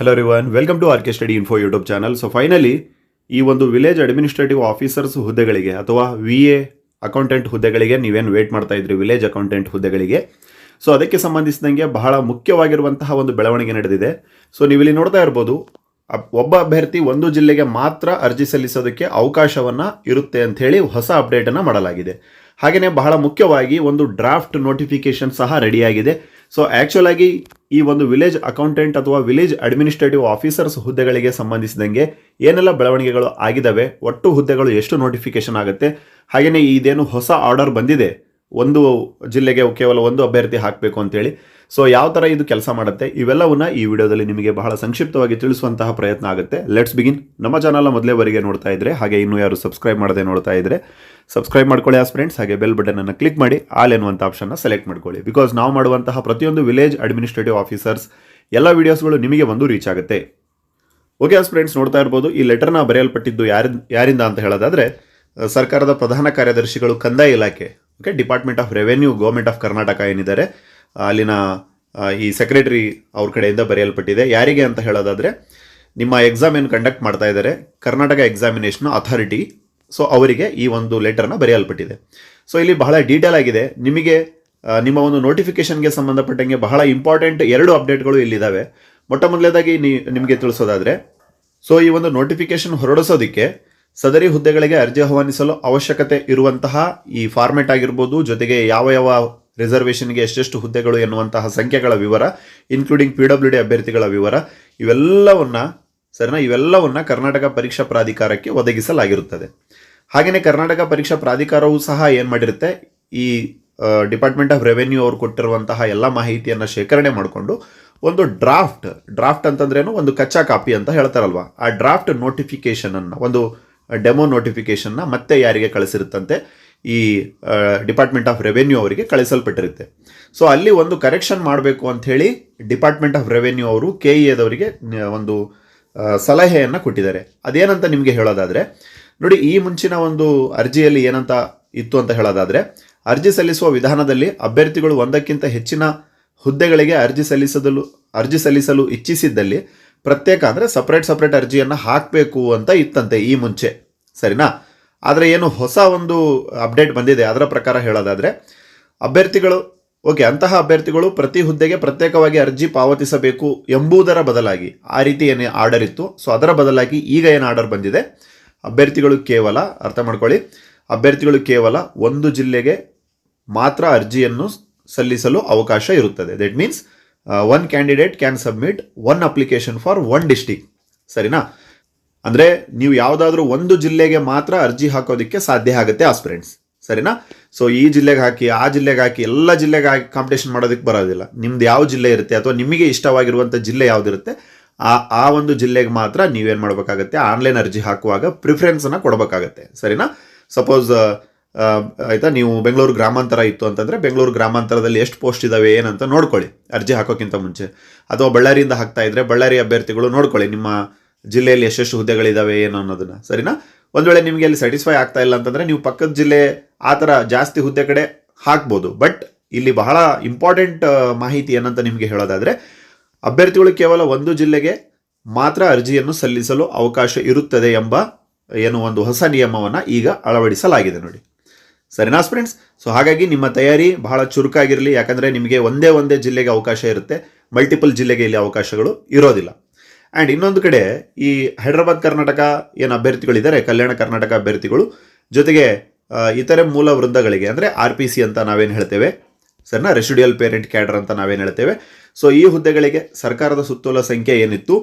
Hello everyone welcome to R K study info YouTube channel so finally ಈ ಒಂದು village administrative officers ಹುದ್ದೆಗಳಿಗೆ ಅಥವಾ V A accountant ಹುದ್ದೆಗಳಿಗೆ ನೀವೇನು ವೇಟ್ ಮಾಡ್ತಾ ಇದ್ರಿ ವಿಲೇಜ್ ಅಕೌಂಟೆಂಟ್ ಹುದ್ದೆಗಳಿಗೆ? ಸೊ ಅದಕ್ಕೆ ಸಂಬಂಧಿಸಿದಂಗೆ ಬಹಳ ಮುಖ್ಯವಾಗಿರುವಂತಹ ಒಂದು ಬೆಳವಣಿಗೆ ನಡೆದಿದೆ. ಸೊ ನೀವು ಇಲ್ಲಿ ನೋಡ್ತಾ ಇರ್ಬೋದು ಒಬ್ಬ ಅಭ್ಯರ್ಥಿ ಒಂದು ಜಿಲ್ಲೆಗೆ ಮಾತ್ರ ಅರ್ಜಿ ಸಲ್ಲಿಸೋದಕ್ಕೆ ಅವಕಾಶವನ್ನು ಇರುತ್ತೆ ಅಂತ ಹೇಳಿ ಹೊಸ ಅಪ್ಡೇಟನ್ನು ಮಾಡಲಾಗಿದೆ. ಹಾಗೆಯೇ ಬಹಳ ಮುಖ್ಯವಾಗಿ ಒಂದು ಡ್ರಾಫ್ಟ್ ನೋಟಿಫಿಕೇಶನ್ ಸಹ ರೆಡಿಯಾಗಿದೆ ಸೊ ಆ್ಯಕ್ಚುಲ್ ಆಗಿ ಈ ಒಂದು ವಿಲೇಜ್ ಅಕೌಂಟೆಂಟ್ ಅಥವಾ ವಿಲೇಜ್ ಅಡ್ಮಿನಿಸ್ಟ್ರೇಟಿವ್ ಆಫೀಸರ್ಸ್ ಹುದ್ದೆಗಳಿಗೆ ಸಂಬಂಧಿಸಿದಂಗೆ ಏನೆಲ್ಲ ಬೆಳವಣಿಗೆಗಳು ಆಗಿದ್ದಾವೆ, ಒಟ್ಟು ಹುದ್ದೆಗಳು ಎಷ್ಟು ನೋಟಿಫಿಕೇಶನ್ ಆಗುತ್ತೆ ಹಾಗೆಯೇ ಇದೇನು ಹೊಸ ಆರ್ಡರ್ ಬಂದಿದೆ ಒಂದು ಜಿಲ್ಲೆಗೆ ಕೇವಲ ಒಂದು ಅಭ್ಯರ್ಥಿ ಹಾಕಬೇಕು ಅಂತೇಳಿ. ಸೊ ಯಾವ ಥರ ಇದು ಕೆಲಸ ಮಾಡುತ್ತೆ? ಇವೆಲ್ಲವನ್ನ ಈ ವಿಡಿಯೋದಲ್ಲಿ ನಿಮಗೆ ಬಹಳ ಸಂಕ್ಷಿಪ್ತವಾಗಿ ತಿಳಿಸುವಂತಹ ಪ್ರಯತ್ನ ಆಗುತ್ತೆ. ಲೆಟ್ಸ್ ಬಿಗಿನ್ ನಮ್ಮ ಚಾನಲ್ನ ಮೊದಲೇವರೆಗೆ ನೋಡ್ತಾ ಇದ್ರೆ, ಹಾಗೆ ಇನ್ನೂ ಯಾರು ಸಬ್ಸ್ಕ್ರೈಬ್ ಮಾಡದೆ ನೋಡ್ತಾ ಇದ್ರೆ ಸಬ್ಸ್ಕ್ರೈಬ್ ಮಾಡ್ಕೊಳ್ಳಿ ಆಸ್ ಫ್ರೆಂಡ್ಸ್. ಹಾಗೆ ಬೆಲ್ ಬಟನ್ ಅನ್ನು ಕ್ಲಿಕ್ ಮಾಡಿ ಆಲ್ ಎನ್ನುವಂಥ ಆಪ್ಷನ್ನ ಸೆಲೆಕ್ಟ್ ಮಾಡ್ಕೊಳ್ಳಿ. ಬಿಕಾಸ್ ನಾವು ಮಾಡುವಂತಹ ಪ್ರತಿಯೊಂದು ವಿಲೇಜ್ ಅಡ್ಮಿನಿಸ್ಟ್ರೇಟಿವ್ ಆಫೀಸರ್ಸ್ ಎಲ್ಲ ವೀಡಿಯೋಸ್ಗಳು ನಿಮಗೆ ಒಂದು ರೀಚ್ ಆಗುತ್ತೆ. ಓಕೆ ಆಸ್ ಫ್ರೆಂಡ್ಸ್ ನೋಡ್ತಾ ಇರ್ಬೋದು, ಈ ಲೆಟರ್ನ ಬರೆಯಲ್ಪಟ್ಟಿದ್ದು ಯಾರ ಯಾರಿಂದ ಅಂತ ಹೇಳೋದಾದ್ರೆ, ಸರ್ಕಾರದ ಪ್ರಧಾನ ಕಾರ್ಯದರ್ಶಿಗಳು ಕಂದಾಯ ಇಲಾಖೆ. Okay department of revenue government of Karnataka ಏನಿದ್ದಾರೆ ಅಲ್ಲಿನ ಈ ಸೆಕ್ರೆಟರಿ ಅವ್ರ ಕಡೆಯಿಂದ ಬರೆಯಲ್ಪಟ್ಟಿದೆ. ಯಾರಿಗೆ ಅಂತ ಹೇಳೋದಾದರೆ, ನಿಮ್ಮ ಎಕ್ಸಾಮ್ ಏನು ಕಂಡಕ್ಟ್ ಮಾಡ್ತಾ ಇದ್ದಾರೆ ಕರ್ನಾಟಕ ಎಕ್ಸಾಮಿನೇಷನ್ ಅಥಾರಿಟಿ ಸೊ ಅವರಿಗೆ ಈ ಒಂದು ಲೆಟರ್ನ ಬರೆಯಲ್ಪಟ್ಟಿದೆ. ಸೊ ಇಲ್ಲಿ ಬಹಳ ಡೀಟೇಲ್ ಆಗಿದೆ. ನಿಮಗೆ ನಿಮ್ಮ ಒಂದು ನೋಟಿಫಿಕೇಶನ್ಗೆ ಸಂಬಂಧಪಟ್ಟಂಗೆ ಬಹಳ ಇಂಪಾರ್ಟೆಂಟ್ ಎರಡು ಅಪ್ಡೇಟ್ಗಳು ಇಲ್ಲಿದ್ದಾವೆ. ಮೊಟ್ಟ ಮೊದಲೇದಾಗಿ ನಿಮಗೆ ತಿಳಿಸೋದಾದರೆ ಸೊ ಈ ಒಂದು ನೋಟಿಫಿಕೇಶನ್ ಹೊರಡಿಸೋದಕ್ಕೆ ಸದರಿ ಹುದ್ದೆಗಳಿಗೆ ಅರ್ಜಿ ಆಹ್ವಾನಿಸಲು ಅವಶ್ಯಕತೆ ಇರುವಂತಹ ಈ ಫಾರ್ಮೆಟ್ ಆಗಿರ್ಬೋದು, ಜೊತೆಗೆ ಯಾವ ಯಾವ ರಿಸರ್ವೇಷನ್ಗೆ ಎಷ್ಟೆಷ್ಟು ಹುದ್ದೆಗಳು ಎನ್ನುವಂತಹ ಸಂಖ್ಯೆಗಳ ವಿವರ ಇನ್ಕ್ಲೂಡಿಂಗ್ ಪಿ ಡಬ್ಲ್ಯೂ ಡಿ ಅಭ್ಯರ್ಥಿಗಳ ವಿವರ, ಇವೆಲ್ಲವನ್ನ, ಸರಿನಾ? ಇವೆಲ್ಲವನ್ನ ಕರ್ನಾಟಕ ಪರೀಕ್ಷಾ ಪ್ರಾಧಿಕಾರಕ್ಕೆ ಒದಗಿಸಲಾಗಿರುತ್ತದೆ. ಹಾಗೆಯೇ ಕರ್ನಾಟಕ ಪರೀಕ್ಷಾ ಪ್ರಾಧಿಕಾರವು ಸಹ ಏನು ಮಾಡಿರುತ್ತೆ? ಈ ಡಿಪಾರ್ಟ್ಮೆಂಟ್ ಆಫ್ ರೆವೆನ್ಯೂ ಅವರು ಕೊಟ್ಟಿರುವಂತಹ ಎಲ್ಲ ಮಾಹಿತಿಯನ್ನು ಶೇಖರಣೆ ಮಾಡಿಕೊಂಡು ಒಂದು ಡ್ರಾಫ್ಟ್ ಡ್ರಾಫ್ಟ್ ಅಂತಂದ್ರೇನು? ಒಂದು ಕಚ್ಚಾ ಕಾಪಿ ಅಂತ ಹೇಳ್ತಾರಲ್ವಾ? ಆ ಡ್ರಾಫ್ಟ್ ನೋಟಿಫಿಕೇಶನ್ ಅನ್ನು, ಒಂದು ಡೆಮೋ ನೋಟಿಫಿಕೇಶನ್ನ ಮತ್ತೆ ಯಾರಿಗೆ ಕಳಿಸಿರುತ್ತಂತೆ? ಈ ಡಿಪಾರ್ಟ್ಮೆಂಟ್ ಆಫ್ ರೆವೆನ್ಯೂ ಅವರಿಗೆ ಕಳಿಸಲ್ಪಟ್ಟಿರುತ್ತೆ. ಸೊ ಅಲ್ಲಿ ಒಂದು ಕರೆಕ್ಷನ್ ಮಾಡಬೇಕು ಅಂತ ಹೇಳಿ ಡಿಪಾರ್ಟ್ಮೆಂಟ್ ಆಫ್ ರೆವೆನ್ಯೂ ಅವರು ಕೆ ಇ ಎದವರಿಗೆ ಒಂದು ಸಲಹೆಯನ್ನು ಕೊಟ್ಟಿದ್ದಾರೆ. ಅದೇನಂತ ನಿಮಗೆ ಹೇಳೋದಾದರೆ, ನೋಡಿ ಈ ಮುಂಚಿನ ಒಂದು ಅರ್ಜಿಯಲ್ಲಿ ಏನಂತ ಇತ್ತು ಅಂತ ಹೇಳೋದಾದರೆ, ಅರ್ಜಿ ಸಲ್ಲಿಸುವ ವಿಧಾನದಲ್ಲಿ ಅಭ್ಯರ್ಥಿಗಳು ಒಂದಕ್ಕಿಂತ ಹೆಚ್ಚಿನ ಹುದ್ದೆಗಳಿಗೆ ಅರ್ಜಿ ಸಲ್ಲಿಸಲು ಅರ್ಜಿ ಸಲ್ಲಿಸಲು ಇಚ್ಛಿಸಿದ್ದಲ್ಲಿ ಪ್ರತ್ಯೇಕ ಅಂದರೆ ಸಪ್ರೇಟ್ ಸಪ್ರೇಟ್ ಅರ್ಜಿಯನ್ನು ಹಾಕಬೇಕು ಅಂತ ಇತ್ತಂತೆ ಈ ಮುಂಚೆ. ಸರಿನಾ? ಆದರೆ ಏನು ಹೊಸ ಒಂದು ಅಪ್ಡೇಟ್ ಬಂದಿದೆ. ಅದರ ಪ್ರಕಾರ ಹೇಳೋದಾದರೆ, ಅಭ್ಯರ್ಥಿಗಳು, ಓಕೆ, ಅಂತಹ ಅಭ್ಯರ್ಥಿಗಳು ಪ್ರತಿ ಹುದ್ದೆಗೆ ಪ್ರತ್ಯೇಕವಾಗಿ ಅರ್ಜಿ ಪಾವತಿಸಬೇಕು ಎಂಬುದರ ಬದಲಾಗಿ, ಆ ರೀತಿ ಏನೇ ಆರ್ಡರ್ ಇತ್ತು. ಸೊ ಅದರ ಬದಲಾಗಿ ಈಗ ಏನು ಆರ್ಡರ್ ಬಂದಿದೆ? ಅಭ್ಯರ್ಥಿಗಳು ಕೇವಲ, ಅರ್ಥ ಮಾಡ್ಕೊಳ್ಳಿ, ಅಭ್ಯರ್ಥಿಗಳು ಕೇವಲ ಒಂದು ಜಿಲ್ಲೆಗೆ ಮಾತ್ರ ಅರ್ಜಿಯನ್ನು ಸಲ್ಲಿಸಲು ಅವಕಾಶ ಇರುತ್ತದೆ. That means one candidate can submit one application for one district ಸರಿನಾ? ಅಂದರೆ ನೀವು ಯಾವುದಾದ್ರೂ ಒಂದು ಜಿಲ್ಲೆಗೆ ಮಾತ್ರ ಅರ್ಜಿ ಹಾಕೋದಕ್ಕೆ ಸಾಧ್ಯ ಆಗುತ್ತೆ ಆಸ್ಪಿರೆಂಟ್ಸ್ ಸರಿನಾ? ಸೊ ಈ ಜಿಲ್ಲೆಗೆ ಹಾಕಿ, ಆ ಜಿಲ್ಲೆಗೆ ಹಾಕಿ, ಎಲ್ಲ ಜಿಲ್ಲೆಗೆ ಹಾಕಿ ಕಾಂಪಿಟೇಷನ್ ಮಾಡೋದಕ್ಕೆ ಬರೋದಿಲ್ಲ. ನಿಮ್ದು ಯಾವ ಜಿಲ್ಲೆ ಇರುತ್ತೆ ಅಥವಾ ನಿಮಗೆ ಇಷ್ಟವಾಗಿರುವಂಥ ಜಿಲ್ಲೆ ಯಾವುದಿರುತ್ತೆ, ಆ ಆ ಒಂದು ಜಿಲ್ಲೆಗೆ ಮಾತ್ರ ನೀವೇನು ಮಾಡಬೇಕಾಗತ್ತೆ? ಆನ್ಲೈನ್ ಅರ್ಜಿ ಹಾಕುವಾಗ ಪ್ರಿಫರೆನ್ಸನ್ನು ಕೊಡಬೇಕಾಗತ್ತೆ. ಸರಿನಾ? ಸಪೋಸ್ ಆಯ್ತಾ? ನೀವು ಬೆಂಗಳೂರು ಗ್ರಾಮಾಂತರ ಇತ್ತು ಅಂತಂದರೆ ಬೆಂಗಳೂರು ಗ್ರಾಮಾಂತರದಲ್ಲಿ ಎಷ್ಟು ಪೋಸ್ಟ್ ಇದ್ದಾವೆ ಏನಂತ ನೋಡ್ಕೊಳ್ಳಿ, ಅರ್ಜಿ ಹಾಕೋಕ್ಕಿಂತ ಮುಂಚೆ. ಅಥವಾ ಬಳ್ಳಾರಿಯಿಂದ ಹಾಕ್ತಾ ಇದ್ದರೆ ಬಳ್ಳಾರಿ ಅಭ್ಯರ್ಥಿಗಳು ನೋಡ್ಕೊಳ್ಳಿ, ನಿಮ್ಮ ಜಿಲ್ಲೆಯಲ್ಲಿ ಎಷ್ಟೆಷ್ಟು ಹುದ್ದೆಗಳಿದ್ದಾವೆ ಏನು ಅನ್ನೋದನ್ನ. ಸರಿನಾ? ಒಂದು ವೇಳೆ ನಿಮಗೆ ಅಲ್ಲಿ ಸ್ಯಾಟಿಸ್ಫೈ ಆಗ್ತಾ ಇಲ್ಲ ಅಂತಂದರೆ ನೀವು ಪಕ್ಕದ ಜಿಲ್ಲೆ ಆ ಥರ ಜಾಸ್ತಿ ಹುದ್ದೆ ಕಡೆ ಹಾಕ್ಬೋದು. ಬಟ್ ಇಲ್ಲಿ ಬಹಳ ಇಂಪಾರ್ಟೆಂಟ್ ಮಾಹಿತಿ ಏನಂತ ನಿಮಗೆ ಹೇಳೋದಾದರೆ, ಅಭ್ಯರ್ಥಿಗಳು ಕೇವಲ ಒಂದು ಜಿಲ್ಲೆಗೆ ಮಾತ್ರ ಅರ್ಜಿಯನ್ನು ಸಲ್ಲಿಸಲು ಅವಕಾಶ ಇರುತ್ತದೆ ಎಂಬ ಏನು ಒಂದು ಹೊಸ ನಿಯಮವನ್ನು ಈಗ ಅಳವಡಿಸಲಾಗಿದೆ ನೋಡಿ. ಸರಿನಾ ಫ್ರೆಂಡ್ಸ್ ಸೊ ಹಾಗಾಗಿ ನಿಮ್ಮ ತಯಾರಿ ಬಹಳ ಚುರುಕಾಗಿರಲಿ, ಯಾಕಂದರೆ ನಿಮಗೆ ಒಂದೇ ಒಂದೇ ಜಿಲ್ಲೆಗೆ ಅವಕಾಶ ಇರುತ್ತೆ ಮಲ್ಟಿಪಲ್ ಜಿಲ್ಲೆಗೆ ಇಲ್ಲಿ ಅವಕಾಶಗಳು ಇರೋದಿಲ್ಲ. ಆ್ಯಂಡ್ ಇನ್ನೊಂದು ಕಡೆ, ಈ ಹೈದರಾಬಾದ್, ಕರ್ನಾಟಕ ಏನು ಅಭ್ಯರ್ಥಿಗಳಿದ್ದಾರೆ, ಕಲ್ಯಾಣ ಕರ್ನಾಟಕ ಅಭ್ಯರ್ಥಿಗಳು, ಜೊತೆಗೆ ಇತರೆ ಮೂಲ ವೃಂದಗಳಿಗೆ, ಅಂದರೆ ಆರ್ ಪಿ ಸಿ ಅಂತ ನಾವೇನು ಹೇಳ್ತೇವೆ, ಸರಿನಾ? ರೆಸಿಡಿಯಲ್ ಪೇರೆಂಟ್ ಕ್ಯಾಡರ್ ಅಂತ ನಾವೇನು ಹೇಳ್ತೇವೆ. ಸೊ ಈ ಹುದ್ದೆಗಳಿಗೆ ಸರ್ಕಾರದ ಸುತ್ತೋಲ ಸಂಖ್ಯೆ ಏನಿತ್ತು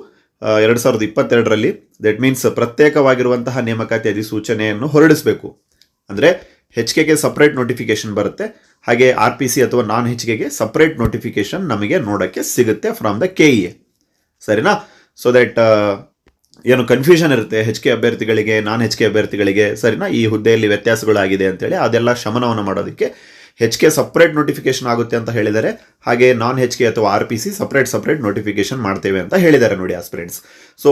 ಎರಡು ಸಾವಿರದ ಇಪ್ಪತ್ತೆರಡರಲ್ಲಿ ದಟ್ ಮೀನ್ಸ್ ಪ್ರತ್ಯೇಕವಾಗಿರುವಂತಹ ನೇಮಕಾತಿ ಅಧಿಸೂಚನೆಯನ್ನು ಹೊರಡಿಸಬೇಕು. ಅಂದರೆ ಹೆಚ್ ಕೆಗೆ ಸಪ್ರೇಟ್ ನೋಟಿಫಿಕೇಶನ್ ಬರುತ್ತೆ. ಹಾಗೆ ಆರ್ ಪಿ ಸಿ ಅಥವಾ ನಾನ್ ಹೆಚ್ ಕೆಗೆ ಸಪ್ರೇಟ್ ನೋಟಿಫಿಕೇಶನ್ ನಮಗೆ ನೋಡೋಕ್ಕೆ ಸಿಗುತ್ತೆ from the K E A ಸರಿನಾ? ಸೊ ದಟ್ ಏನು ಕನ್ಫ್ಯೂಷನ್ ಇರುತ್ತೆ ಹೆಚ್ ಕೆ ಅಭ್ಯರ್ಥಿಗಳಿಗೆ ನಾನ್ ಹೆಚ್ ಕೆ ಅಭ್ಯರ್ಥಿಗಳಿಗೆ, ಸರಿನಾ? ಈ ಹುದ್ದೆಯಲ್ಲಿ ವ್ಯತ್ಯಾಸಗಳಾಗಿದೆ ಅಂತೇಳಿ ಅದೆಲ್ಲ ಶಮನವನ್ನು ಮಾಡೋದಕ್ಕೆ ಹೆಚ್ ಕೆ ಸಪ್ರೇಟ್ ನೋಟಿಫಿಕೇಶನ್ ಆಗುತ್ತೆ ಅಂತ ಹೇಳಿದ್ದಾರೆ ಹಾಗೆ ನಾನ್ ಹೆಚ್ ಕೆ ಅಥವಾ R P C separate separate notification ಮಾಡ್ತೇವೆ ಅಂತ ಹೇಳಿದ್ದಾರೆ ನೋಡಿ ಆಸ್ಪಿರೆಂಟ್ಸ್ ಸೊ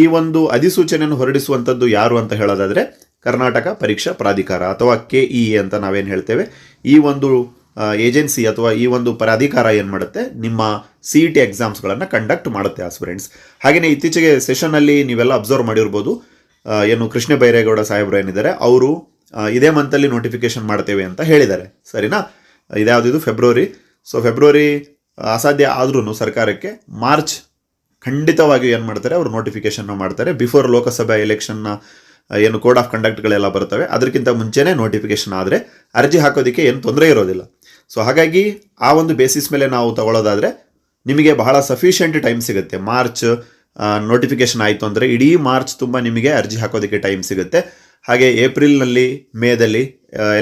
ಈ ಒಂದು ಅಧಿಸೂಚನೆಯನ್ನು ಹೊರಡಿಸುವಂಥದ್ದು ಯಾರು ಅಂತ ಹೇಳೋದಾದ್ರೆ ಕರ್ನಾಟಕ ಪರೀಕ್ಷಾ ಪ್ರಾಧಿಕಾರ ಅಥವಾ ಕೆ ಇ ಅಂತ ನಾವೇನು ಹೇಳ್ತೇವೆ, ಈ ಒಂದು ಏಜೆನ್ಸಿ ಅಥವಾ ಈ ಒಂದು ಪ್ರಾಧಿಕಾರ ಏನು ಮಾಡುತ್ತೆ, ನಿಮ್ಮ ಸಿ ಇ ಟಿ ಎಕ್ಸಾಮ್ಸ್ಗಳನ್ನು ಕಂಡಕ್ಟ್ ಮಾಡುತ್ತೆ ಆಸ್ಪಿರೆಂಟ್ಸ್ ಹಾಗೆಯೇ ಇತ್ತೀಚೆಗೆ ಸೆಷನಲ್ಲಿ ನೀವೆಲ್ಲ ಅಬ್ಸರ್ವ್ ಮಾಡಿರ್ಬೋದು. ಏನು ಕೃಷ್ಣ ಬೈರೇಗೌಡ ಸಾಹೇಬರು ಏನಿದ್ದಾರೆ, ಅವರು ಇದೇ ಮಂತಲ್ಲಿ ನೋಟಿಫಿಕೇಶನ್ ಮಾಡ್ತೇವೆ ಅಂತ ಹೇಳಿದ್ದಾರೆ. ಸರಿನಾ? ಇದ್ಯಾವುದಿದು ಫೆಬ್ರವರಿ ಸೊ ಫೆಬ್ರವರಿ ಅಸಾಧ್ಯ ಆದ್ರೂ ಸರ್ಕಾರಕ್ಕೆ ಮಾರ್ಚ್ ಖಂಡಿತವಾಗಿಯೂ ಏನು ಮಾಡ್ತಾರೆ, ಅವರು ನೋಟಿಫಿಕೇಶನ್ ಮಾಡ್ತಾರೆ. ಬಿಫೋರ್ ಲೋಕಸಭಾ ಎಲೆಕ್ಷನ್ನ ಏನು ಕೋಡ್ ಆಫ್ ಕಂಡಕ್ಟ್ಗಳೆಲ್ಲ ಬರ್ತವೆ. ಅದಕ್ಕಿಂತ ಮುಂಚೆನೇ ನೋಟಿಫಿಕೇಶನ್ ಆದರೆ ಅರ್ಜಿ ಹಾಕೋದಕ್ಕೆ ಏನು ತೊಂದರೆ ಇರೋದಿಲ್ಲ. ಸೊ ಹಾಗಾಗಿ ಆ ಒಂದು ಬೇಸಿಸ್ ಮೇಲೆ ನಾವು ತಗೊಳ್ಳೋದಾದರೆ ನಿಮಗೆ ಬಹಳ ಸಫಿಷಿಯೆಂಟ್ ಟೈಮ್ ಸಿಗುತ್ತೆ. ಮಾರ್ಚ್ ನೋಟಿಫಿಕೇಶನ್ ಆಯಿತು ಅಂದರೆ ಇಡೀ ಮಾರ್ಚ್ ತುಂಬ ನಿಮಗೆ ಅರ್ಜಿ ಹಾಕೋದಕ್ಕೆ ಟೈಮ್ ಸಿಗುತ್ತೆ. ಹಾಗೆ ಏಪ್ರಿಲ್ನಲ್ಲಿ ಮೇದಲ್ಲಿ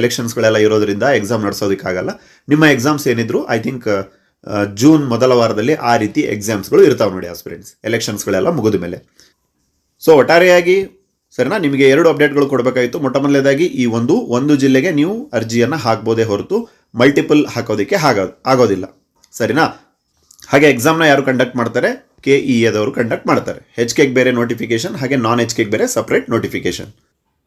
ಎಲೆಕ್ಷನ್ಸ್ಗಳೆಲ್ಲ ಇರೋದ್ರಿಂದ ಎಕ್ಸಾಮ್ ನಡೆಸೋದಕ್ಕಾಗಲ್ಲ. ನಿಮ್ಮ ಎಕ್ಸಾಮ್ಸ್ ಏನಿದ್ರು ಐ ಥಿಂಕ್ ಜೂನ್ ಮೊದಲ ವಾರದಲ್ಲಿ ಆ ರೀತಿ ಎಕ್ಸಾಮ್ಸ್ಗಳು ಇರ್ತಾವೆ ನೋಡಿ ಆಸ್ಪಿರೆಂಟ್ಸ್ ಎಲೆಕ್ಷನ್ಸ್ಗಳೆಲ್ಲ ಮುಗಿದ ಮೇಲೆ ಸೊ ಒಟ್ಟಾರೆಯಾಗಿ ಸರಿನಾ? ನಿಮಗೆ ಎರಡು ಅಪ್ಡೇಟ್ಗಳು ಕೊಡಬೇಕಾಯಿತು ಮೊಟ್ಟ ಮೊದಲನೇದಾಗಿ, ಈ ಒಂದು ಒಂದು ಜಿಲ್ಲೆಗೆ ನೀವು ಅರ್ಜಿಯನ್ನು ಹಾಕ್ಬೋದೇ ಹೊರತು ಮಲ್ಟಿಪಲ್ ಹಾಕೋದಕ್ಕೆ ಆಗ ಆಗೋದಿಲ್ಲ. ಸರಿನಾ? ಹಾಗೆ ಎಕ್ಸಾಮ್ನ ಯಾರು ಕಂಡಕ್ಟ್ ಮಾಡ್ತಾರೆ? ಕೆ ಇ ಎದವರು ಕಂಡಕ್ಟ್ ಮಾಡ್ತಾರೆ. ಹೆಚ್ ಕೆಗೆ ಬೇರೆ ನೋಟಿಫಿಕೇಶನ್ ಹಾಗೆ ನಾನ್ ಹೆಚ್ ಕೆಗೆ ಬೇರೆ ಸಪ್ರೇಟ್ ನೋಟಿಫಿಕೇಶನ್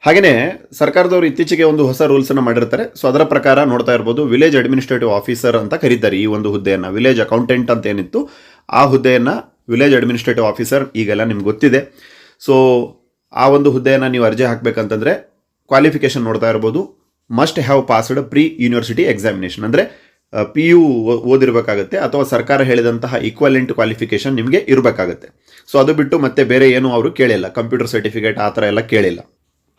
ಹಾಗೆಯೇ ಸರ್ಕಾರದವರು ಇತ್ತೀಚೆಗೆ ಒಂದು ಹೊಸ ರೂಲ್ಸನ್ನು ಮಾಡಿರ್ತಾರೆ. ಸೊ ಅದರ ಪ್ರಕಾರ ನೋಡ್ತಾ ಇರ್ಬೋದು ವಿಲೇಜ್ ಅಡ್ಮಿನಿಸ್ಟ್ರೇಟಿವ್ ಆಫೀಸರ್ ಅಂತ ಕರೀತಾರೆ ಈ ಒಂದು ಹುದ್ದೆಯನ್ನು. ವಿಲೇಜ್ ಅಕೌಂಟೆಂಟ್ ಅಂತ ಏನಿತ್ತು, ಆ ಹುದ್ದೆಯನ್ನು ವಿಲೇಜ್ ಅಡ್ಮಿನಿಸ್ಟ್ರೇಟಿವ್ ಆಫೀಸರ್ ಈಗೆಲ್ಲ ನಿಮ್ಗೆ ಗೊತ್ತಿದೆ. ಸೊ ಆ ಒಂದು ಹುದ್ದೆಯನ್ನು ನೀವು ಅರ್ಜಿ ಹಾಕಬೇಕಂತಂದರೆ ಕ್ವಾಲಿಫಿಕೇಷನ್ ನೋಡ್ತಾ ಇರ್ಬೋದು. Must have passed pre university examination ಅಂದರೆ ಪಿ ಯು ಓದಿರಬೇಕಾಗತ್ತೆ ಅಥವಾ ಸರ್ಕಾರ ಹೇಳಿದಂತಹ ಈಕ್ವಲೆಂಟ್ ಕ್ವಾಲಿಫಿಕೇಷನ್ ನಿಮಗೆ ಇರಬೇಕಾಗತ್ತೆ. ಸೊ ಅದು ಬಿಟ್ಟು ಮತ್ತೆ ಬೇರೆ ಏನು ಅವರು ಕೇಳಿಲ್ಲ. ಕಂಪ್ಯೂಟರ್ ಸರ್ಟಿಫಿಕೇಟ್ ಆ ಥರ ಎಲ್ಲ ಕೇಳಿಲ್ಲ.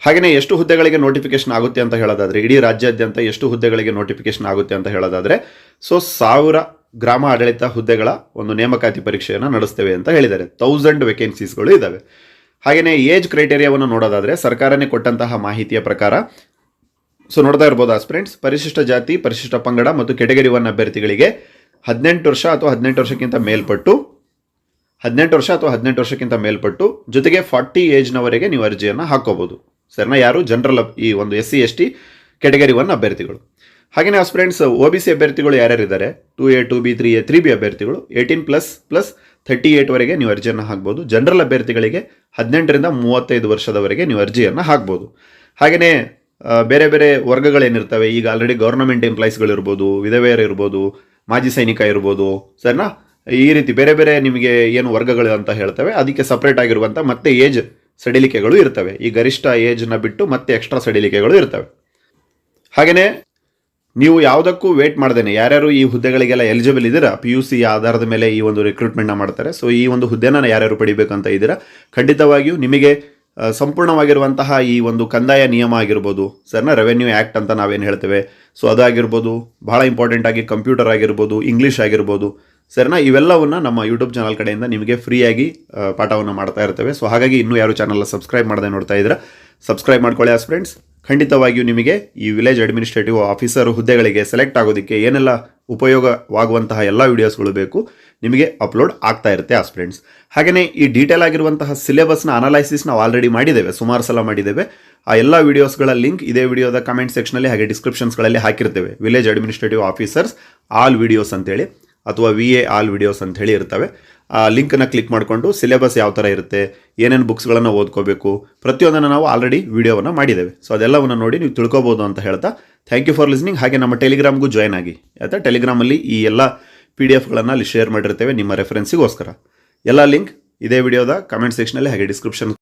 ಹಾಗೆಯೇ ಎಷ್ಟು ಹುದ್ದೆಗಳಿಗೆ ನೋಟಿಫಿಕೇಶನ್ ಆಗುತ್ತೆ ಅಂತ ಹೇಳೋದಾದರೆ, ಇಡೀ ರಾಜ್ಯಾದ್ಯಂತ ಎಷ್ಟು ಹುದ್ದೆಗಳಿಗೆ ನೋಟಿಫಿಕೇಶನ್ ಆಗುತ್ತೆ ಅಂತ ಹೇಳೋದಾದರೆ, ಸೊ, ಸಾವಿರ ಗ್ರಾಮ ಆಡಳಿತ ಹುದ್ದೆಗಳ ಒಂದು ನೇಮಕಾತಿ ಪರೀಕ್ಷೆಯನ್ನು ನಡೆಸ್ತೇವೆ ಅಂತ ಹೇಳಿದ್ದಾರೆ. ತೌಸಂಡ್ ವೇಕೆನ್ಸೀಸ್ಗಳು ಇದ್ದಾವೆ ಹಾಗೆಯೇ ಏಜ್ ಕ್ರೈಟೇರಿಯಾವನ್ನು ನೋಡೋದಾದರೆ ಸರ್ಕಾರನೇ ಕೊಟ್ಟಂತಹ ಮಾಹಿತಿಯ ಪ್ರಕಾರ, ಸೊ ನೋಡ್ತಾ ಇರ್ಬೋದು ಫ್ರೆಂಡ್ಸ್ ಪರಿಶಿಷ್ಟ ಜಾತಿ, ಪರಿಶಿಷ್ಟ ಪಂಗಡ ಮತ್ತು ಕೆಟಗರಿ ಒನ್ ಅಭ್ಯರ್ಥಿಗಳಿಗೆ ಹದಿನೆಂಟು ವರ್ಷ ಅಥವಾ ಹದಿನೆಂಟು ವರ್ಷಕ್ಕಿಂತ ಮೇಲ್ಪಟ್ಟು, ಹದಿನೆಂಟು ವರ್ಷ ಅಥವಾ ಹದಿನೆಂಟು ವರ್ಷಕ್ಕಿಂತ ಮೇಲ್ಪಟ್ಟು ಜೊತೆಗೆ ಫಾರ್ಟಿ ಏಜ್ನವರೆಗೆ ನೀವು ಅರ್ಜಿಯನ್ನು ಹಾಕೋಬಹುದು ಸರಿನಾ? ಯಾರು? ಜನರಲ್ ಈ ಒಂದು S C S T category one ಅಭ್ಯರ್ಥಿಗಳು ಹಾಗೆಯೇ ಫ್ರೆಂಡ್ಸ್ ಒ ಬಿ ಸಿ ಅಭ್ಯರ್ಥಿಗಳು ಯಾರ್ಯಾರಿದ್ದಾರೆ? Two A two B three A three B ಅಭ್ಯರ್ಥಿಗಳು. ಏಯ್ಟೀನ್ ಪ್ಲಸ್ ಪ್ಲಸ್ ಥರ್ಟಿ ಏಟ್ವರೆಗೆ ನೀವು ಅರ್ಜಿಯನ್ನು ಹಾಕ್ಬೋದು. ಜನರಲ್ ಅಭ್ಯರ್ಥಿಗಳಿಗೆ ಹದಿನೆಂಟರಿಂದ ಮೂವತ್ತೈದು ವರ್ಷದವರೆಗೆ ನೀವು ಅರ್ಜಿಯನ್ನು ಹಾಕ್ಬೋದು. ಹಾಗೆಯೇ ಬೇರೆ ಬೇರೆ ವರ್ಗಗಳೇನಿರ್ತವೆ, ಈಗ ಆಲ್ರೆಡಿ ಗೌರ್ನಮೆಂಟ್ ಎಂಪ್ಲಾಯೀಸ್ಗಳಿರ್ಬೋದು ವಿಧವೆಯರು ಇರ್ಬೋದು, ಮಾಜಿ ಸೈನಿಕ ಇರ್ಬೋದು, ಸರಿನಾ? ಈ ರೀತಿ ಬೇರೆ ಬೇರೆ ನಿಮಗೆ ಏನು ವರ್ಗಗಳು ಅಂತ ಹೇಳ್ತವೆ, ಅದಕ್ಕೆ ಸಪ್ರೇಟ್ ಆಗಿರುವಂಥ ಮತ್ತೆ ಏಜ್ ಸಡಿಲಿಕೆಗಳು ಇರ್ತವೆ. ಈ ಗರಿಷ್ಠ ಏಜ್ನ ಬಿಟ್ಟು ಮತ್ತೆ ಎಕ್ಸ್ಟ್ರಾ ಸಡಿಲಿಕೆಗಳು ಇರ್ತವೆ. ಹಾಗೆಯೇ ನೀವು ಯಾವುದಕ್ಕೂ ವೇಟ್ ಮಾಡ್ದೇನೆ. ಯಾರ್ಯಾರು ಈ ಹುದ್ದೆಗಳಿಗೆಲ್ಲ ಎಲಿಜಿಬಲ್ ಇದ್ದೀರಾ ಪಿ ಯು ಸಿ ಆಧಾರದ ಮೇಲೆ ಈ ಒಂದು ರಿಕ್ರೂಟ್ಮೆಂಟ್ನ ಮಾಡ್ತಾರೆ. ಸೊ ಈ ಒಂದು ಹುದ್ದೆನ ಯಾರ್ಯಾರು ಪಡಿಬೇಕಂತ ಇದ್ದೀರಾ? ಖಂಡಿತವಾಗಿಯೂ ನಿಮಗೆ ಸಂಪೂರ್ಣವಾಗಿರುವಂತಹ ಈ ಒಂದು ಕಂದಾಯ ನಿಯಮ ಆಗಿರ್ಬೋದು ಸರ್ನ ರೆವೆನ್ಯೂ ಆ್ಯಕ್ಟ್ ಅಂತ ನಾವೇನು ಹೇಳ್ತೇವೆ. ಸೊ ಅದಾಗಿರ್ಬೋದು ಭಾಳ ಇಂಪಾರ್ಟೆಂಟ್ ಆಗಿ ಕಂಪ್ಯೂಟರ್ ಆಗಿರ್ಬೋದು ಇಂಗ್ಲೀಷ್ ಆಗಿರ್ಬೋದು ಸರಿನಾ? ಇವೆಲ್ಲವನ್ನ ನಮ್ಮ ಯೂಟ್ಯೂಬ್ ಚಾನಲ್ ಕಡೆಯಿಂದ ನಿಮಗೆ ಫ್ರೀಯಾಗಿ ಪಾಠವನ್ನು ಮಾಡ್ತಾ ಇರ್ತೇವೆ. ಸೊ ಹಾಗಾಗಿ ಇನ್ನೂ ಯಾರು ಚಾನಲ್ನ ಸಬ್ಸ್ಕ್ರೈಬ್ ಮಾಡದೆ ನೋಡ್ತಾ ಇದ್ದೀರಾ ಸಬ್ಸ್ಕ್ರೈಬ್ ಮಾಡ್ಕೊಳ್ಳಿ ಆಸ್ ಫ್ರೆಂಡ್ಸ್ ಖಂಡಿತವಾಗಿಯೂ ನಿಮಗೆ ಈ ವಿಲೇಜ್ ಅಡ್ಮಿನಿಸ್ಟ್ರೇಟಿವ್ ಆಫೀಸರ್ ಹುದ್ದೆಗಳಿಗೆ ಸೆಲೆಕ್ಟ್ ಆಗೋದಕ್ಕೆ ಏನೆಲ್ಲ ಉಪಯೋಗವಾಗುವಂತಹ ಎಲ್ಲ ವೀಡಿಯೋಸ್ಗಳು ಬೇಕು, ನಿಮಗೆ ಅಪ್ಲೋಡ್ ಆಗ್ತಾ ಇರುತ್ತೆ ಆಸ್ ಫ್ರೆಂಡ್ಸ್ ಹಾಗೆಯೇ ಈ ಡೀಟೇಲ್ ಆಗಿರುವಂತಹ ಸಿಲೆಬಸ್ನ ಅನಲೈಸಿಸ್ ನಾವು ಆಲ್ರೆಡಿ ಮಾಡಿದ್ದೇವೆ, ಸುಮಾರು ಸಲ ಮಾಡಿದ್ದೇವೆ. ಆ ಎಲ್ಲ ವೀಡಿಯೋಸ್ಗಳ ಲಿಂಕ್ ಇದೇ ವಿಡಿಯೋದ ಕಮೆಂಟ್ ಸೆಕ್ಷನಲ್ಲಿ ಹಾಗೆ ಡಿಸ್ಕ್ರಿಪ್ಷನ್ಸ್ಗಳಲ್ಲಿ ಹಾಕಿರ್ತೇವೆ. Village administrative officers all videos ಅಂತೇಳಿ. ಅಥವಾ ವಿ ಎ ಆಲ್ ವಿಡಿಯೋಸ್ ಅಂತ ಹೇಳಿ ಇರ್ತವೆ. ಆ ಲಿಂಕನ್ನು ಕ್ಲಿಕ್ ಮಾಡಿಕೊಂಡು ಸಿಲೆಬಸ್ ಯಾವ ಥರ ಇರುತ್ತೆ, ಏನೇನು ಬುಕ್ಸ್ಗಳನ್ನು ಓದ್ಕೋಬೇಕು, ಪ್ರತಿಯೊಂದನ್ನು ನಾವು ಆಲ್ರೆಡಿ ವಿಡಿಯೋವನ್ನು ಮಾಡಿದ್ದೇವೆ. ಸೊ ಅದೆಲ್ಲವನ್ನು ನೋಡಿ ನೀವು ತಿಳ್ಕೊಬೋದು ಅಂತ ಹೇಳ್ತಾ ಥ್ಯಾಂಕ್ ಯು ಫಾರ್ ಲಿಸ್ನಿಂಗ್ ಹಾಗೆ ನಮ್ಮ ಟೆಲಿಗ್ರಾಮ್ಗೂ ಜಾಯ್ನ್ ಆಗಿ. ಆಯಿತಾ ಟೆಲಿಗ್ರಾಮಲ್ಲಿ ಈ ಎಲ್ಲ ಪಿ ಡಿ ಎಫ್ಗಳನ್ನು ಅಲ್ಲಿ ಶೇರ್ ಮಾಡಿರ್ತೇವೆ ನಿಮ್ಮ ರೆಫರೆನ್ಸಿಗೋಸ್ಕರ ಎಲ್ಲ ಲಿಂಕ್ ಇದೇ ವಿಡಿಯೋದ ಕಮೆಂಟ್ ಸೆಕ್ಷನಲ್ಲಿ ಹಾಗೆ ಡಿಸ್ಕ್ರಿಪ್ಷನ್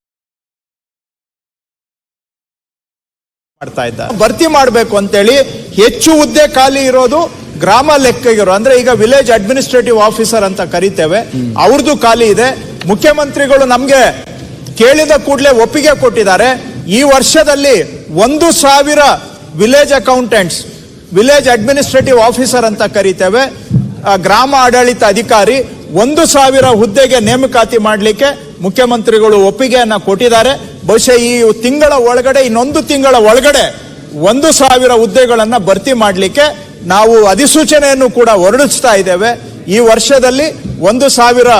ಮಾಡ್ತಾ ಇದ್ದ ಭರ್ತಿ ಮಾಡಬೇಕು ಅಂತೇಳಿ ಹೆಚ್ಚು ಹುದ್ದೆ ಖಾಲಿ ಇರೋದು ಗ್ರಾಮ ಲೆಕ್ಕಿಗರು. ಅಂದ್ರೆ ಈಗ ವಿಲೇಜ್ ಅಡ್ಮಿನಿಸ್ಟ್ರೇಟಿವ್ ಆಫೀಸರ್ ಅಂತ ಕರಿತೇವೆ. ಅವ್ರದ್ದು ಖಾಲಿ ಇದೆ. ಮುಖ್ಯಮಂತ್ರಿಗಳು ನಮ್ಗೆ ಕೇಳಿದ ಕೂಡಲೇ ಒಪ್ಪಿಗೆ ಕೊಟ್ಟಿದ್ದಾರೆ. ಈ ವರ್ಷದಲ್ಲಿ ಒಂದು ಸಾವಿರ village accountants village administrative officer ಅಂತ ಕರಿತೇವೆ. ಗ್ರಾಮ ಆಡಳಿತ ಅಧಿಕಾರಿ ಒಂದು ಸಾವಿರ ಹುದ್ದೆಗೆ ನೇಮಕಾತಿ ಮಾಡಲಿಕ್ಕೆ ಮುಖ್ಯಮಂತ್ರಿಗಳು ಒಪ್ಪಿಗೆಯನ್ನ ಕೊಟ್ಟಿದ್ದಾರೆ. ಬಹುಶಃ ಈ ತಿಂಗಳ ಒಳಗಡೆ, ಇನ್ನೊಂದು ತಿಂಗಳ ಒಳಗಡೆ ಒಂದು ಸಾವಿರ ಹುದ್ದೆಗಳನ್ನು ಭರ್ತಿ ಮಾಡಲಿಕ್ಕೆ ನಾವು ಅಧಿಸೂಚನೆಯನ್ನು ಕೂಡ ಹೊರಡಿಸ್ತಾ ಇದ್ದೇವೆ. ಈ ವರ್ಷದಲ್ಲಿ ಒಂದು ಸಾವಿರ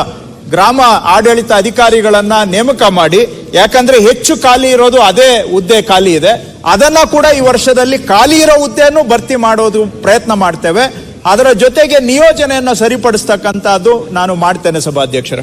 ಗ್ರಾಮ ಆಡಳಿತ ಅಧಿಕಾರಿಗಳನ್ನ ನೇಮಕ ಮಾಡಿ, ಯಾಕಂದ್ರೆ ಹೆಚ್ಚು ಖಾಲಿ ಇರೋದು ಅದೇ ಹುದ್ದೆ ಖಾಲಿ ಇದೆ. ಅದನ್ನ ಕೂಡ ಈ ವರ್ಷದಲ್ಲಿ ಖಾಲಿ ಇರೋ ಹುದ್ದೆಯನ್ನು ಭರ್ತಿ ಮಾಡೋದು ಪ್ರಯತ್ನ ಮಾಡ್ತೇವೆ. ಅದರ ಜೊತೆಗೆ ನಿಯೋಜನೆಯನ್ನು ಸರಿಪಡಿಸ್ತಕ್ಕಂಥದ್ದು ನಾನು ಮಾಡ್ತೇನೆ ಸಭಾಧ್ಯಕ್ಷರ.